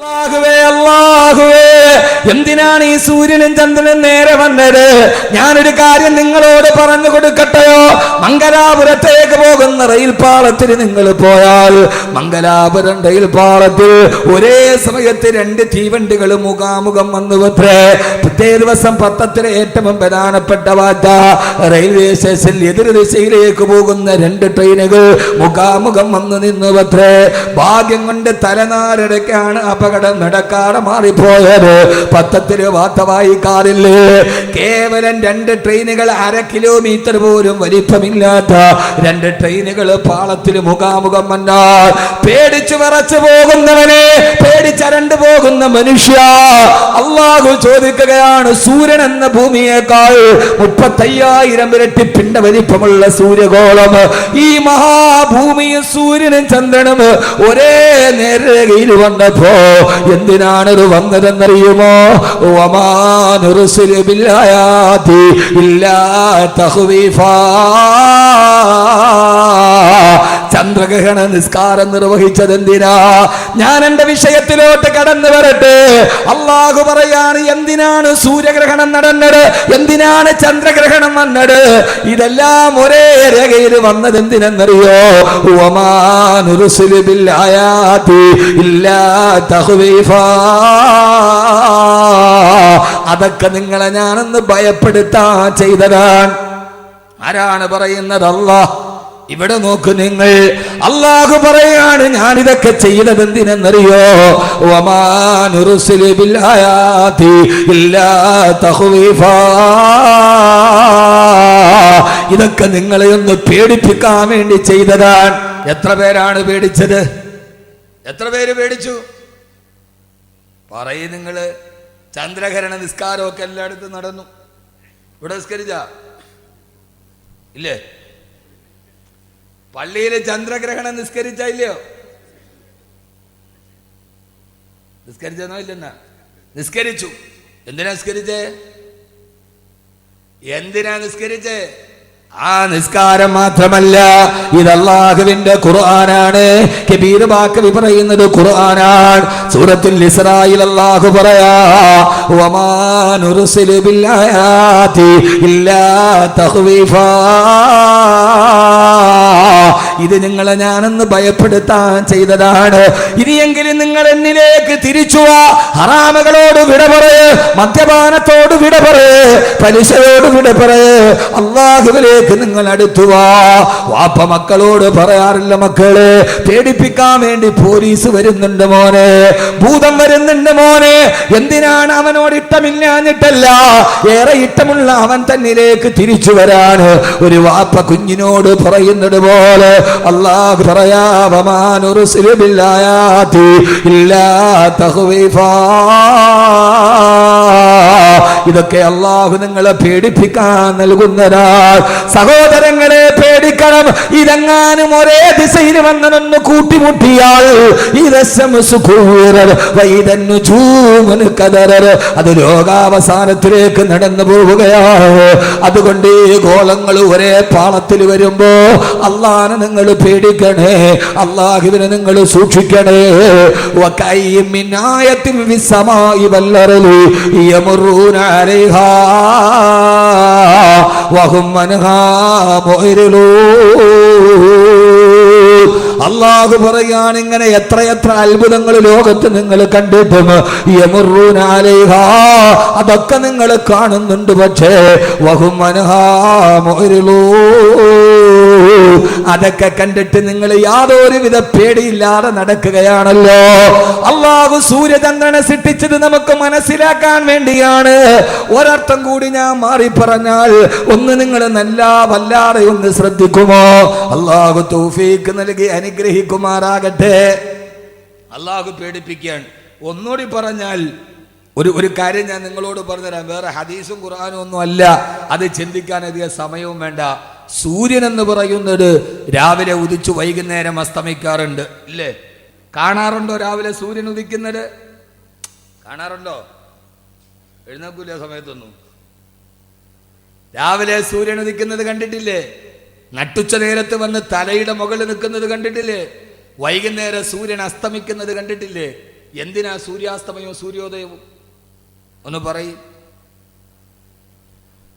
啦各位。എന്തിനാണ് ഈ സൂര്യനും ചന്ദ്രനും നേരെ വന്നത്? ഞാനൊരു കാര്യം നിങ്ങളോട് പറഞ്ഞു കൊടുക്കട്ടെയോ? മംഗലാപുരത്തേക്ക് പോകുന്ന റെയിൽ പാളത്തിൽ നിങ്ങൾ പോയാൽ മംഗലാപുരം റെയിൽ പാളത്തിൽ ഒരേ സമയത്ത് രണ്ട് തീവണ്ടികൾ മുഖാമുഖം വന്നു പത്രേ. പിറ്റേ ദിവസം പത്രത്തിലെ ഏറ്റവും പ്രധാനപ്പെട്ട വാർത്ത റെയിൽവേ സ്റ്റേഷനിൽ എതിർ ദിശയിലേക്ക് പോകുന്ന രണ്ട് ട്രെയിനുകൾ മുഖാമുഖം വന്നു നിന്നു പത്രേ. ഭാഗ്യം കൊണ്ട് തലനാരടക്കാണ് അപകടം നടക്കാതെ മാറിപ്പോയത്. പത്തത്തിൽ വാർത്ത വായിക്കാറില്ലേ കേവലം രണ്ട് ട്രെയിനുകൾ അര കിലോമീറ്റർ പോലും വലിപ്പമില്ലാത്ത രണ്ട് ട്രെയിനുകൾ പാളത്തിൽ മുഖാമുഖം വന്നാൽ പേടിച്ചു വിറച്ചു പോകുന്നവനെ പേടിച്ചരണ്ടു പോകുന്ന മനുഷ്യ. അള്ളാഹു ചോദിക്കുകയാണ് സൂര്യൻ എന്ന ഭൂമിയേക്കാൾ മുപ്പത്തയ്യായിരം ഇരട്ടി പിണ്ട വലിപ്പമുള്ള സൂര്യഗോളം. ഈ മഹാഭൂമിയും സൂര്യനും ചന്ദ്രനും ഒരേ നേരകയിൽ വന്നപ്പോ എന്തിനാണ് ഇത് വന്നതെന്നറിയുമോ? ഇല്ലാ തഹ്വീഫാ ചന്ദ്രഗ്രഹണ നിസ്കാരം നിർവഹിച്ചത് എന്തിനാ ഞാൻ എന്റെ വിഷയത്തിലോട്ട് കടന്നു വരട്ടെ. അള്ളാഹു പറയാണ് എന്തിനാണ് സൂര്യഗ്രഹണം നടന്നത്? എന്തിനാണ് ചന്ദ്രഗ്രഹണം വന്നത്? ഇതെല്ലാം ഒരേ രേഖയിൽ വന്നത് എന്തിനെന്നറിയോ അതൊക്കെ നിങ്ങളെ ഞാനൊന്ന് ഭയപ്പെടുത്താൻ ചെയ്തതാണ്. ആരാണ് പറയുന്നത്? അല്ലാഹ് ഇവിടെ നോക്ക് നിങ്ങൾ. അള്ളാഹു പറയാണ് ഞാൻ ഇതൊക്കെ ചെയ്തത് എന്തിനെന്നറിയോ. ഇതൊക്കെ നിങ്ങളെ ഒന്ന് പേടിപ്പിക്കാൻ വേണ്ടി ചെയ്തതാണ്. എത്ര പേരാണ് പേടിച്ചത്? എത്ര പേര് പേടിച്ചു? പറയും നിങ്ങൾ. ചന്ദ്രഹരണ നിസ്കാരമൊക്കെ എല്ലായിടത്തും നടന്നു. ഇവിടെ നിസ്കരിച്ച? ഇല്ലേ? പള്ളിയിൽ ചന്ദ്രഗ്രഹണം നിസ്കരിച്ച ഇല്ലയോ? നിസ്കരിച്ചെന്നോ ഇല്ലെന്ന? നിസ്കരിച്ചു. എന്തിനാ നിസ്കരിച്ചേ? എന്തിനാ നിസ്കരിച്ചേ? ആ നിസ്കാരം മാത്രമല്ല ഇത് അള്ളാഹുവിന്റെ ഖുർആനാണ്. കബീർ ബാക്കവി പറയുന്നത് ഖുർആനാണ്. സൂറത്തിൽ ഇസ്രായിൽ അള്ളാഹു പറയാ ബില്ലായാതി ഇല്ലാ തഖ്വീഫാ. ഇത് നിങ്ങളെ ഞാനെന്ന് ഭയപ്പെടുത്താൻ ചെയ്തതാണ്. ഇനിയെങ്കിലും നിങ്ങൾ എന്നിലേക്ക് തിരിച്ചു ഹറാമകളോട് വിട പറയേ. മദ്യപാനത്തോട് വിട പറയേ. പലിശയോട് വിട പറയേ. അള്ളാഹുവിലേക്ക് നിങ്ങൾ അടുത്തുവാ വാപ്പ മക്കളോട് പറയാറില്ല മക്കളെ പേടിപ്പിക്കാൻ വേണ്ടി പോലീസ് വരുന്നുണ്ട് മോനെ. ഭൂതം വരുന്നുണ്ട് മോനെ. എന്തിനാണ് അവനോട് ഇഷ്ടമില്ലാഞ്ഞിട്ടല്ല? ഏറെ ഇഷ്ടമുള്ള അവൻ തന്നിലേക്ക് തിരിച്ചു വരാൻ. ഒരു വാപ്പ കുഞ്ഞിനോട് പറയുന്നത് പോലെ അള്ളാഹു പറയാമാനൊരു ബില്ലായാതി ഇല്ലാ ഇതൊക്കെ അള്ളാഹു നിങ്ങളെ പേടിപ്പിക്കാൻ നൽകുന്നതാ. സഹോദരങ്ങളെ പേടിക്കണം ഇതെങ്ങാനും ഒരേ ദിശയിൽ വന്നതെന്ന് കൂട്ടിമുട്ടിയാൽ അത് ലോകാവസാനത്തിലേക്ക് നടന്നു പോവുകയാണ്. അതുകൊണ്ട് ഈ ഗോളങ്ങൾ ഒരേ പാളത്തിൽ വരുമ്പോ അള്ളാനെ നിങ്ങൾ പേടിക്കണേ. അള്ളാഹുവിനെ നിങ്ങൾ സൂക്ഷിക്കണേ. വഹും അള്ളാഹു പറയാണ് ഇങ്ങനെ എത്രയെത്ര അത്ഭുതങ്ങൾ ലോകത്ത് നിങ്ങൾ കണ്ടിട്ടും. അതൊക്കെ നിങ്ങൾ കാണുന്നുണ്ട് പക്ഷേ വഹും മനഹാ അതൊക്കെ കണ്ടിട്ട് നിങ്ങൾ യാതൊരുവിധ പേടിയില്ലാതെ നടക്കുകയാണല്ലോ. അള്ളാഹു സൂര്യചന്ദ്രനെ സൃഷ്ടിച്ചത് നമുക്ക് മനസ്സിലാക്കാൻ വേണ്ടിയാണ്. ഒരർത്ഥം കൂടി ഞാൻ മാറി പറഞ്ഞാൽ ഒന്ന് നിങ്ങൾ നല്ല വല്ലാതെ ഒന്ന് ശ്രദ്ധിക്കുമോ? അള്ളാഹു തൗഫീക്ക് നൽകി അനുഗ്രഹിക്കുമാറാകട്ടെ. അള്ളാഹു പേടിപ്പിക്കുകയാണ്. ഒന്നുകൂടി പറഞ്ഞാൽ ഒരു ഒരു കാര്യം ഞാൻ നിങ്ങളോട് പറഞ്ഞുതരാം. വേറെ ഹദീസും ഖുർആാനും ഒന്നും അല്ല. അത് ചിന്തിക്കാൻ അധികം സമയവും വേണ്ട. സൂര്യൻ എന്ന് പറയുന്നത് രാവിലെ ഉദിച്ചു വൈകുന്നേരം അസ്തമിക്കാറുണ്ട്. ഇല്ലേ? കാണാറുണ്ടോ രാവിലെ സൂര്യൻ ഉദിക്കുന്നത്? കാണാറുണ്ടോ? എഴുന്നേക്കൂല സമയത്തൊന്നും. രാവിലെ സൂര്യൻ ഉദിക്കുന്നത് കണ്ടിട്ടില്ലേ? നട്ടുച്ച നേരത്ത് വന്ന് തലയുടെ മുകളിൽ നിൽക്കുന്നത് കണ്ടിട്ടില്ലേ? വൈകുന്നേരം സൂര്യൻ അസ്തമിക്കുന്നത് കണ്ടിട്ടില്ലേ? എന്തിനാ സൂര്യാസ്തമയവും സൂര്യോദയവും? ഒന്ന് പറയും.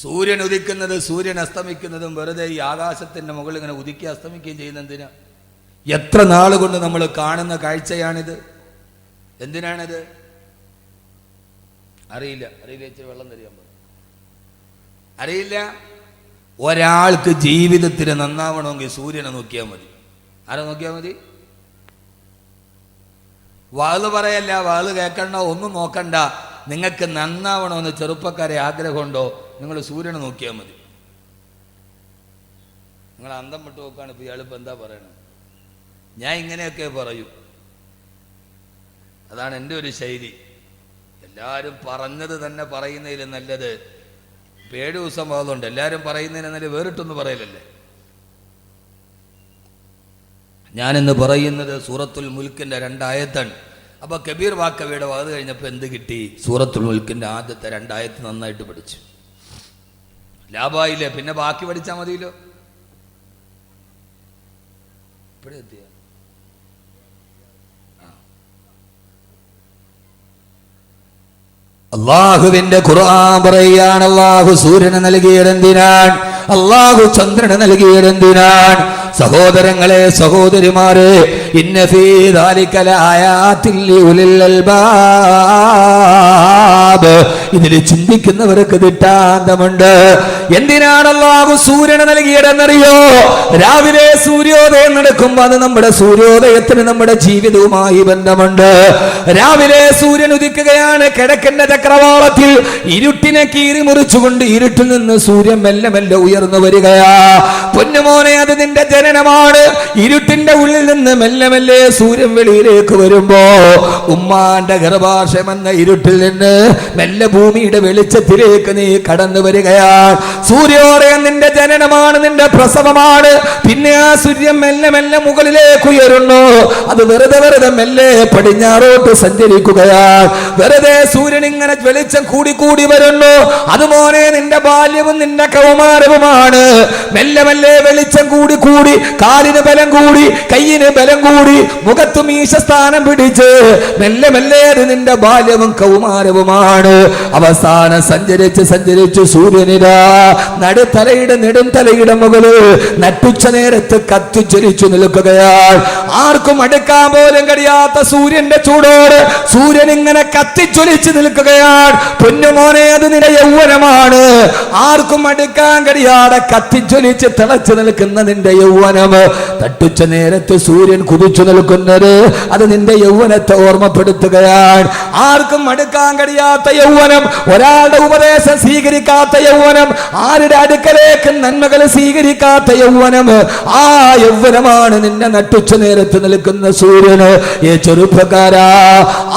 സൂര്യൻ ഉദിക്കുന്നത് സൂര്യൻ അസ്തമിക്കുന്നതും വെറുതെ ഈ ആകാശത്തിന്റെ മുകളിൽ ഇങ്ങനെ ഉദിക്കുക അസ്തമിക്കുകയും ചെയ്യുന്ന എന്തിനാ? എത്ര നാൾ കൊണ്ട് നമ്മൾ കാണുന്ന കാഴ്ചയാണിത്? എന്തിനാണിത്? അറിയില്ല. അറിയില്ല ഇച്ചിരി വെള്ളം തരിക അറിയില്ല. ഒരാൾക്ക് ജീവിതത്തിന് നന്നാവണമെങ്കിൽ സൂര്യനെ നോക്കിയാൽ മതി. ആരെ നോക്കിയാൽ മതി? വാൾ പറയല്ല വാൾ കേൾക്കണ്ട ഒന്നും നോക്കണ്ട. നിങ്ങൾക്ക് നന്നാവണമെന്ന് ചെറുപ്പക്കാരെ ആഗ്രഹമുണ്ടോ? നിങ്ങൾ സൂര്യനെ നോക്കിയാൽ മതി. നിങ്ങൾ അന്തം വിട്ട് നോക്കാണ് ഇപ്പോൾ ഇയാളിപ്പോൾ എന്താ പറയണത് ഞാൻ ഇങ്ങനെയൊക്കെ പറയൂ. അതാണ് എന്റെ ഒരു ശൈലി. എല്ലാവരും പറഞ്ഞത് തന്നെ പറയുന്നതിൽ നല്ലത് ഇപ്പം ഏഴ് ദിവസം പോകുന്നുണ്ട്. എല്ലാവരും പറയുന്നതിന് നല്ല വേറിട്ടൊന്നും പറയലല്ലേ? ഞാനിന്ന് പറയുന്നത് സൂറത്തുൽ മുൽക്കിന്റെ രണ്ടായത്താണ് അപ്പൊ കബീർ വാക്കവയുടെ വാത് കഴിഞ്ഞപ്പോൾ എന്ത് കിട്ടി? സൂറത്തുൽ മുൽക്കിന്റെ ആദ്യത്തെ രണ്ടായത്ത് നന്നായിട്ട് പഠിച്ചു. ലാഭായില്ലേ? പിന്നെ ബാക്കി പഠിച്ചാൽ മതിയല്ലോ. എത്തിയ അള്ളാഹുവിന്റെ ഖുർആൻ പറയാണ് അള്ളാഹു സൂര്യന് നൽകിയതെന്തിനാണ്? അള്ളാഹു ചന്ദ്രന് നൽകിയതെന്തിനാൻ സഹോദരങ്ങളെ സഹോദരിമാരെ ഇതിൽ ചിന്തിക്കുന്നവർക്ക് ദിട്ടാന്തമുണ്ട് എന്തിനാണല്ലോ സൂര്യന് നൽകിയതെന്നറിയോ? രാവിലെ സൂര്യോദയം നടക്കുമ്പോ അത് നമ്മുടെ സൂര്യോദയത്തിന് നമ്മുടെ ജീവിതവുമായി ബന്ധമുണ്ട്. രാവിലെ സൂര്യൻ ഉദിക്കുകയാണ് കിഴക്കന്റെ ചക്രവാളത്തിൽ ഇരുട്ടിനെ കീറി മുറിച്ചുകൊണ്ട് ഇരുട്ടിൽ നിന്ന് സൂര്യൻ മെല്ലെ മെല്ലെ ഉയർന്നു വരികയാ. പൊന്നുമോനെ അത് നിന്റെ ജനനമാണ്. ഇരുട്ടിന്റെ ഉള്ളിൽ നിന്ന് മെല്ലെ മെല്ലെ സൂര്യൻ വെളിയിലേക്ക് വരുമ്പോ ഉമ്മാന്റെ ഗർഭാശയം എന്ന ഇരുട്ടിൽ നിന്ന് മെല്ലെ ഭൂമിയുടെ വെളിച്ചത്തിലേക്ക് നീ കടന്നു വരികയാണ്. സൂര്യോദയം നിന്റെ ജനനമാണ് നിന്റെ പ്രസവമാണ്. പിന്നെ ആ സൂര്യൻ മെല്ലെ മെല്ലെ മുകളിലേക്ക് ഉയരുന്നു. അത് വെറുതെ വെറുതെ മെല്ലെ പടിഞ്ഞാറോട്ട് സഞ്ചരിക്കുകയാണ്. വെറുതെ സൂര്യൻ ഇങ്ങനെ വെളിച്ചം കൂടി കൂടി വരുന്നു. അതുപോലെ നിന്റെ ബാല്യവും നിന്റെ കൗമാരവുമാണ്. മെല്ലെ മെല്ലെ വെളിച്ചം കൂടി കൂടി കാലിന് ബലം കൂടി കയ്യിന് ബലം കൂടി മുഖത്ത് മീശസ്ഥാനം പിടിച്ച് മെല്ലെ മെല്ലെ അത് നിന്റെ ബാല്യവും കൗമാരവുമാണ്. അവസാനം സഞ്ചരിച്ച് സഞ്ചരിച്ച് സൂര്യനിരാ നടുത്തലയുടെ നെടും തലയുടെ മുകളിൽ നട്ടുച്ച നേരത്ത് കത്തിച്ചൊലിച്ചു നിൽക്കുകയാണ്. ആർക്കും അടുക്കാൻ പോലും കഴിയാത്ത സൂര്യന്റെ ചൂടോട് സൂര്യൻ ഇങ്ങനെ കത്തിച്ചൊലിച്ചു നിൽക്കുകയാണ്. പൊന്നുമോനെ അത് നിന്റെ യൗവനമാണ്. ആർക്കും അടുക്കാൻ കഴിയാതെ കത്തിച്ചൊലിച്ച് തിളച്ചു നിൽക്കുന്ന നിന്റെ യൗവനം തട്ടുച്ച നേരത്ത് സൂര്യൻ കുതിച്ചു നിൽക്കുന്നത് അത് നിന്റെ യൗവനത്തെ ഓർമ്മപ്പെടുത്തുകയാണ്. ആർക്കും അടുക്കാൻ കഴിയാത്ത യൗവനം ഒരാളുടെ ഉപദേശം സ്വീകരിക്കാത്ത യൗവനം ആരുടെ അടുക്കലേക്ക് നന്മകൾ സ്വീകരിക്കാത്ത യൗവനം? ആ യൗവനമാണ് നിന്നെ നട്ടുച്ച നേരത്ത് നിൽക്കുന്ന സൂര്യന്. ഏ ചെറുപ്പക്കാരാ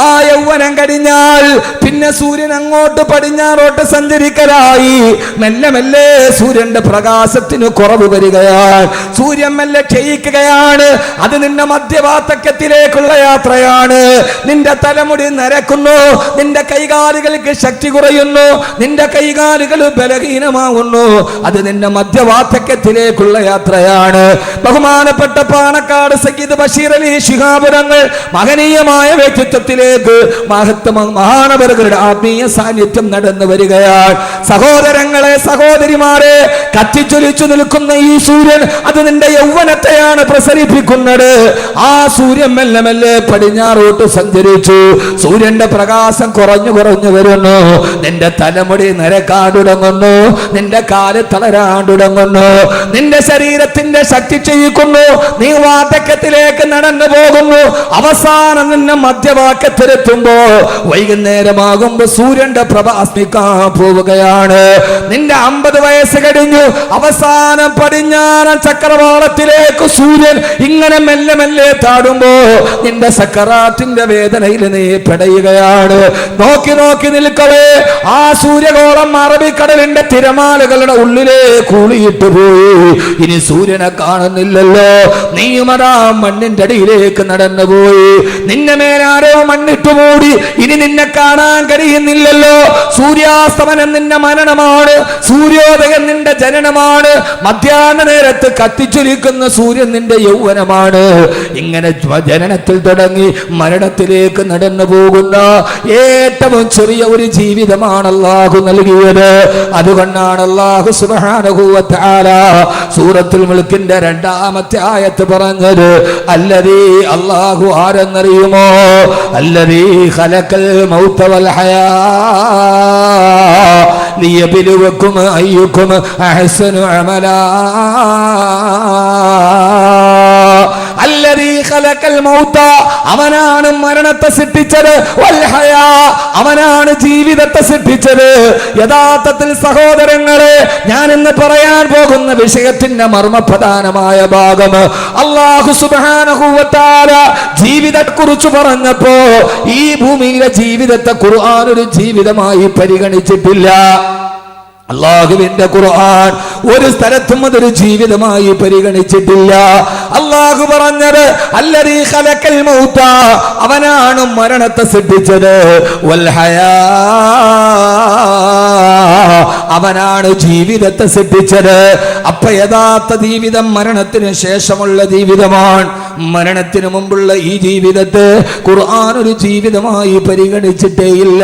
ആ യൗവനം കഴിഞ്ഞാൽ പിന്നെ സൂര്യൻ അങ്ങോട്ട് പടിഞ്ഞാറോട്ട് സഞ്ചരിക്കലായി. മെല്ലെ മെല്ലെ സൂര്യന്റെ പ്രകാശത്തിന് കുറവ് വരികയാണ്. സൂര്യൻ മെല്ലെ ക്ഷയിക്കുകയാണ്. അത് നിന്റെ മധ്യവാത്തക്കത്തിലേക്കുള്ള യാത്രയാണ്. നിന്റെ തലമുടി നരക്കുന്നു. നിന്റെ കൈകാലുകൾക്ക് ശക്തി കുറയുന്നു. നിന്റെ കൈകാലുകൾ ബലഹീനമാകുന്നു അത് നിന്റെ മധ്യവാത്തക്കത്തിലേക്കുള്ള യാത്രയാണ്. ബഹുമാനപ്പെട്ട പാണക്കാട് സയ്യിദ് ബഷീർ അലി ശിഹാപുരങ്ങൾ മഹനീയമായ വ്യക്തിത്വത്തിലേക്ക് മഹത്വ മഹാനവരുടെ ആത്മീയ സാന്നിധ്യം നടന്നു വരികയാണ്. സഹോദരങ്ങളെ സഹോദരിമാരെ കത്തിച്ചൊലിച്ചു നിൽക്കുന്ന ഈ സൂര്യൻ അത് നിന്റെ യൗവനത്തെയാണ് പ്രസരിപ്പിക്കുന്നത്. ആ സൂര്യൻ മെല്ലെ മെല്ലെ പടിഞ്ഞാറോട്ട് സഞ്ചരിച്ചു. സൂര്യന്റെ പ്രകാശം കുറഞ്ഞു കുറഞ്ഞു വരുന്നു. നിന്റെ തലമുടി നരക്കാൻ തുടങ്ങുന്നു നിന്റെ കാൽ തളരാൻ തുടങ്ങുന്നു നിന്റെ ശരീരത്തിന്റെ ശക്തി ചെയ്യിക്കുന്നു നീ വാതക്കത്തിലേക്ക് നടന്നു പോകുന്നു. അവസാനം നിന്നെ മധ്യവാക്കത്തിലെത്തുമ്പോ വൈകുന്നേരമാകുമ്പോ സൂര്യന്റെ പ്രഭ അസ്മിക്കാൻ പോവുകയാണ്. നിന്റെ അമ്പത് വയസ്സ് കഴിഞ്ഞു. അവസാനം പടിഞ്ഞാറൻ ചക്രവാളത്തിലേക്ക് സൂര്യൻ ഇങ്ങനെ മെല്ലെ മെല്ലെ താടുമ്പോ നിന്റെ സക്കറാത്തിന്റെ വേദനയിൽ നീ പെടയുകയാണ്. നോക്കി നോക്കി നിൽക്കവേ ആ സൂര്യകോളം അറബിക്കടലിന്റെ തിരമാലകളുടെ ഉള്ളിലേ കൂളിയിട്ട് പോയി. ഇനി സൂര്യനെ കാണുന്നില്ലല്ലോ. നീയുമതാ മണ്ണിന്റെ അടിയിലേക്ക് നടന്നുപോയി നിന്നെ മേലാരോ മണ്ണിട്ട് മൂടി ഇനി നിന്നെ കാണാൻ കഴിയുന്നില്ലല്ലോ. സൂര്യാസ്തമനം നിന്റെ മരണമാണ്. സൂര്യോദയം നിന്റെ ജനനമാണ്. മധ്യാഹ്ന നേരത്ത് കത്തിച്ചൊലിക്കുന്ന സൂര്യൻ നിന്റെ യൗവനമാണ്. ഇങ്ങനെ ജനനത്തിൽ തുടങ്ങി മരണത്തിലേക്ക് നടന്നു പോകുന്ന ഏറ്റവും ചെറിയ ഒരു ജീവിതമാണ് അള്ളാഹു നൽകിയത്. അതുകൊണ്ടാണ് അള്ളാഹു സുബാനുഭൂവത്താല സൂറത്തിൽ മുൽക്കിന്റെ രണ്ടാമത്തെ ആയത്ത് പറഞ്ഞത് അല്ലതീ അള്ളാഹു ആരെന്നറിയുമോ? അല്ലതീ ഹലക്കൽ മൗത്തവൽ വൽ ഹയാ. ലിയബ്ലുവക്കും أيكم أحسن عملا അവനാണ് മരണത്തെ സൃഷ്ടിച്ചത്. അവനാണ് ജീവിതത്തെ സൃഷ്ടിച്ചത്. യഥാർത്ഥത്തിൽ സഹോദരങ്ങളെ ഞാൻ ഇന്ന് പറയാൻ പോകുന്ന വിഷയത്തിന്റെ മർമ്മപ്രധാനമായ ഭാഗം അള്ളാഹു സുബാനഹുവത്താര ജീവിതത്തെ കുറിച്ച് പറഞ്ഞപ്പോ ഈ ഭൂമിയിലെ ജീവിതത്തെ ഖുർആൻ ഒരു ജീവിതമായി പരിഗണിച്ചിട്ടില്ല. അള്ളാഹുവിന്റെ ഖുർആൻ ഒരു സ്ഥലത്തും അതൊരു ജീവിതമായി പരിഗണിച്ചിട്ടില്ല. അള്ളാഹു പറഞ്ഞത് അല്ലതീ ഖലക്കൽ മൗത അവനാണ് മരണത്തെ സൃഷ്ടിച്ചത്. അവനാണ് ജീവിതത്തെ സൃഷ്ടിച്ചത്. അപ്പൊ യഥാർത്ഥ ജീവിതം മരണത്തിന് ശേഷമുള്ള ജീവിതമാണ്. മരണത്തിന് മുമ്പുള്ള ഈ ജീവിതത്തെ ഖുർആൻ ഒരു ജീവിതമായി പരിഗണിച്ചിട്ടേയില്ല